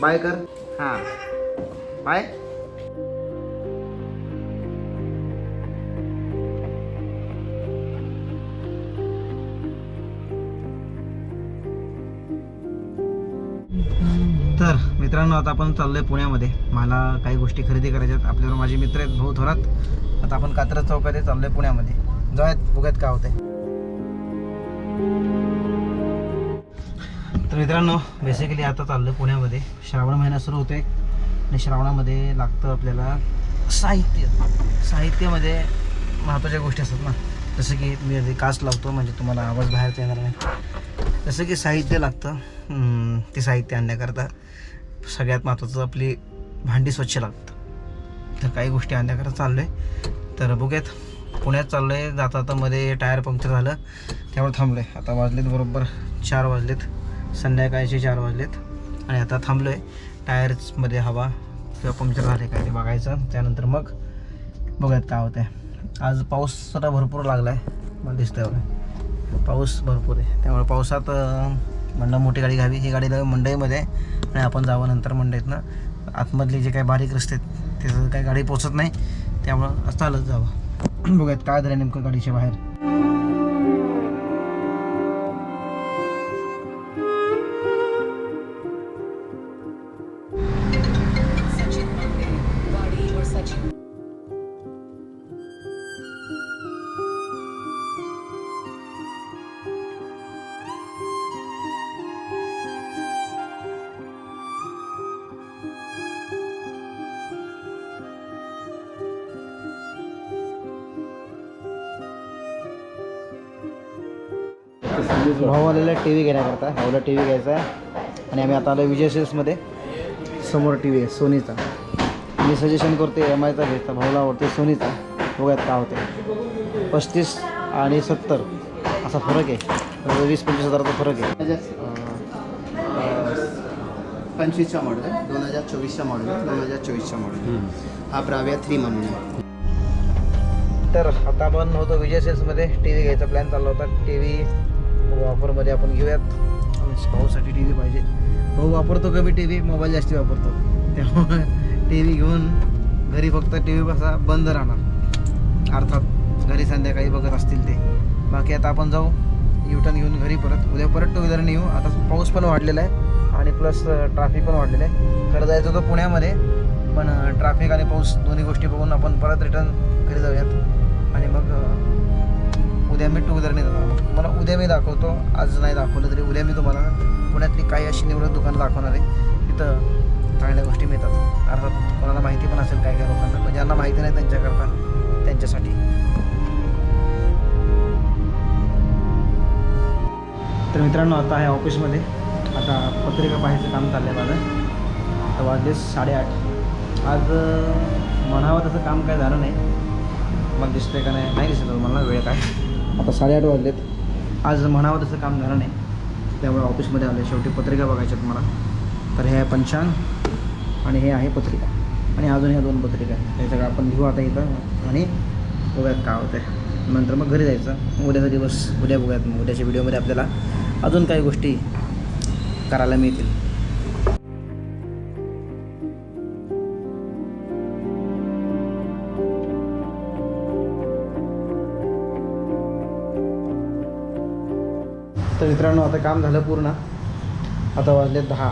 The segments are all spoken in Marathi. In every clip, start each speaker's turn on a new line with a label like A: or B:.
A: बाय कर. हां. बाय. तर मित्रांनो आता आपण चाललोय पुण्यामध्ये. मला काही गोष्टी खरेदी करायच्यात आपल्यावर माझे मित्र आहेत भाऊ थोरात. आता आपण कात्रज चौकात चाललोय पुण्यामध्ये. जाऊयात बघूयात काय होतंय. मित्रांनो बेसिकली आता चाललं पुण्यामध्ये. श्रावण महिना सुरू होतोय. आणि श्रावणामध्ये लागतं आपल्याला साहित्य. साहित्यामध्ये महत्त्वाच्या गोष्टी असतात ना. जसं की मी आधी काच लावतो म्हणजे तुम्हाला आवाज बाहेरचा येणार नाही. जसं की साहित्य लागतं. ते साहित्य आणण्याकरता सगळ्यात महत्त्वाचं आपली भांडी स्वच्छ लागतं तर काही गोष्टी आणण्याकरता चाललो आहे तर बघूयात. पुण्यात चाललो आहे जाता आता मध्ये टायर पंक्चर झालं. त्यामुळे थांबलो आहे आता वाजलेत बरोबर चार वाजलेत. संध्याकाळचे चार वाजलेत. आणि आता थांबलो आहे टायर्समध्ये हवा. किंवा पंक्चर झाले काय ते बघायचं. त्यानंतर मग बघूयात काय होतं आहे आज पाऊस सुद्धा भरपूर लागला आहे मला दिसतंय बघा पाऊस भरपूर आहे. त्यामुळे पावसात म्हणलं मोठी गाडी घ्यावी. ही गाडी लावी मंडईमध्ये आणि आपण जावं नंतर मंडईतनं. आतमधले जे काही बारीक रस्ते आहेत त्याचं काही गाडी पोचत नाही. त्यामुळं चालत जावं. बघूयात काय झालं नेमकं गाडीच्या बाहेर. भाऊ आलेला टी व्ही घेण्याकरता भाऊला टी व्ही घ्यायचा आहे. आणि आम्ही आता आलो विजय सेल्समध्ये समोर टी व्ही आहे सोनीचा. मी सजेशन करते एम आयचा घ्यायचा भाऊला आवडते सोनीचा. बघूयात काय होते पस्तीस आणि सत्तर असा फरक आहे. वीस पंचवीस हजाराचा फरक आहे.
B: पंचवीसचा मॉडेल आहे दोन हजार चोवीसचा मॉडेल आहे दोन हजार चोवीसचा मॉडेल हा ब्राव्या थ्री म्हणून आहे.
A: तर आता आपण होतो विजय सेल्समध्ये टी व्ही घ्यायचा प्लॅन चालला होता. टी व्ही ऑफरमध्ये आपण घेऊयात. भाऊसाठी टी व्ही पाहिजे. भाऊ वापरतो कमी टी व्ही मोबाईल जास्ती वापरतो. त्यामुळे टी व्ही घेऊन घरी फक्त टी व्ही कसा बंद राहणार. अर्थात घरी संध्याकाळी बघत असतील ते. बाकी आता आपण जाऊ. युटर्न घेऊन घरी परत. उद्या परत टू व्हीलरने येऊ. आता पाऊस पण वाढलेला आहे आणि प्लस ट्रॅफिक पण वाढलेलं आहे. खरं जायचं होतं पुण्यामध्ये पण ट्रॅफिक आणि पाऊस दोन्ही गोष्टी बघून आपण परत रिटर्न घरी जाऊयात. आणि मग उद्या मी टू व्हीलरने जाणार. मला उद्या मी दाखवतो आज नाही दाखवलं तरी उद्या मी तुम्हाला पुण्यातली काही अशी निवडक दुकानं दाखवणार आहे. तिथं चांगल्या गोष्टी मिळतात. अर्थात कोणाला माहिती पण असेल काय काय लोकांना पण ज्यांना माहिती नाही त्यांच्याकरता त्यांच्यासाठी. तर मित्रांनो आता आहे ऑफिसमध्ये. आता पत्रिका पाहायचं काम चाललं आहे माझं. आता वाजले साडेआठ. आज म्हणावं तसं काम काय झालं नाही. मला दिसतंय का नाही? नाही दिसत मला वेळ काय? आता साडेआठ वाजलेत. आज म्हणावं तसं काम झालं नाही. त्यामुळे ऑफिसमध्ये आलं शेवटी पत्रिका बघायच्यात मला. तर हे आहे पंचांग आणि हे आहे पत्रिका. आणि अजून ह्या दोन पत्रिका आहेत. हे सगळं आपण घेऊ आता इथं. आणि बघूयात काय होतं नंतर मग घरी जायचं. उद्याचा दिवस. उद्या बघूयात मग. उद्याच्या व्हिडिओमध्ये आपल्याला अजून काही गोष्टी करायला मिळतील. तर मित्रांनो आता काम झालं पूर्ण. आता वाजले दहा.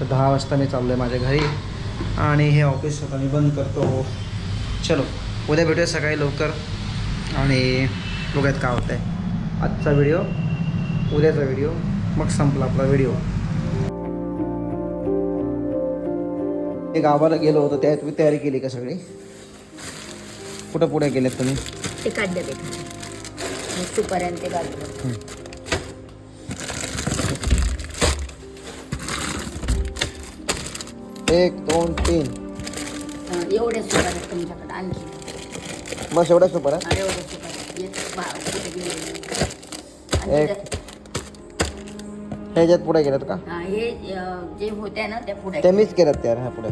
A: तर दहा वाजता मी चाललो आहे माझ्या घरी. आणि हे ऑफिस आता मी बंद करतो. चलो उद्या भेटूया सकाळी लवकर. आणि बघूयात काय होतं आहे आजचा व्हिडिओ उद्याचा व्हिडिओ. मग संपला आपला व्हिडिओ. ते गावाला गेलो होतो त्या तुम्ही तयारी केली का सगळी? कुठं पुढे गेलेत तुम्ही?
C: ते काढलं ते सुपर्यंत
A: एक दोन तीन.
C: हं, एवढे सुपार आहेत तुमच्याकडे आणखी.
A: बस एवढ्या सुपर आहे
C: हा, एवढे सुपार एक बा- कुठे गेले? आणि
A: एक.
C: तिथं-
A: ह्याच्यात पुढे गेलेत का?
C: हा, हे अं, जे होते ना त्या पुढे
A: ते मीच केल्यात त्यार ह्या पुढे.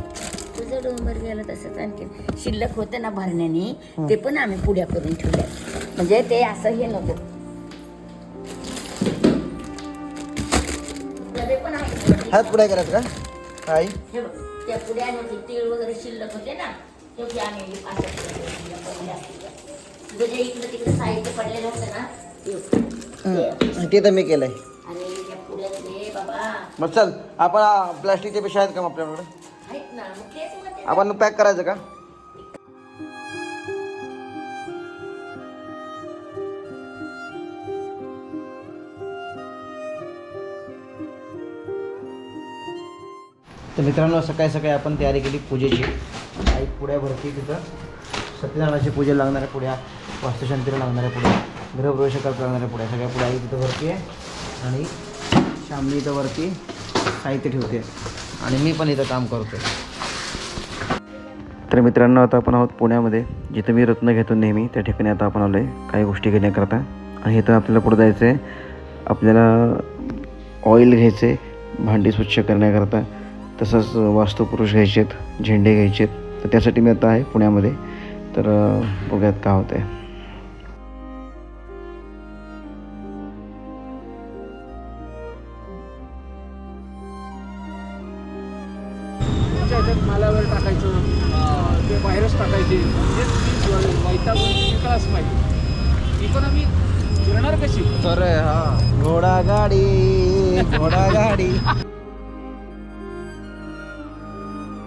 C: तुझं डोंगर गेलं तसंच आणखी शिल्लक होते ना भरण्याने ते पण आम्ही पुढ्या करून ठेवल्या म्हणजे ते असं हे नव्हतं. डबे पण आहे
A: ह्याच पुढे गेल्यात का? काय
C: हे बघ त्या तीळ वगैरे शिल्लक होते ना ते की आम्ही असं केलं, शिल्लक वगैरे असतील. तुझं जे इकडे तिकडे साहित्य पडलेलं होतं ना ते ते.
A: ते तर मी केलंय
C: अरे त्या पुड्यातले बाबा
A: मग चल आपण प्लास्टिकच्या पेशा आहेत का आपल्याकडे
C: आहेत ना मग तेच म्हणते ना.
A: आपण पॅक करायचं का तर मित्रांनो सकाळी सकाळी आपण तयारी केली पूजेची. आई पुड्या भरती तिथं सत्यनारायणाची पूजेला लागणाऱ्या पुढ्या वास्तुशांतीला लागणाऱ्या पुड्या गृहप्रवेशाकरता लागणाऱ्या पुढ्या. सगळ्या पुढे आई तिथं आहे आणि शामली इथं वरती साहित्य ठेवते आणि मी पण इथं काम करतो तर मित्रांनो आता आपण आहोत पुण्यामध्ये. जिथं मी रत्न घेतो नेहमी त्या ठिकाणी आता आपण आलो आहे काही गोष्टी घेण्याकरता. आणि इथं आपल्याला पुढं जायचं आहे आपल्याला ऑइल घ्यायचं आहे भांडी स्वच्छ करण्याकरता. तसंच वास्तुपुरुष घ्यायचे आहेत झेंडे घ्यायचे आहेत तर त्यासाठी मी आता आहे पुण्यामध्ये. तर बघूयात काय होतं आहे
D: तुमच्या ह्याच्यात मालावर टाकायचं अं, ते बाहेरच टाकायचे हेच मी वैतागून विकास पाहिजे इकॉनॉमी फिरणार कशी?
A: तर हा घोडा गाडी घोडा गाडी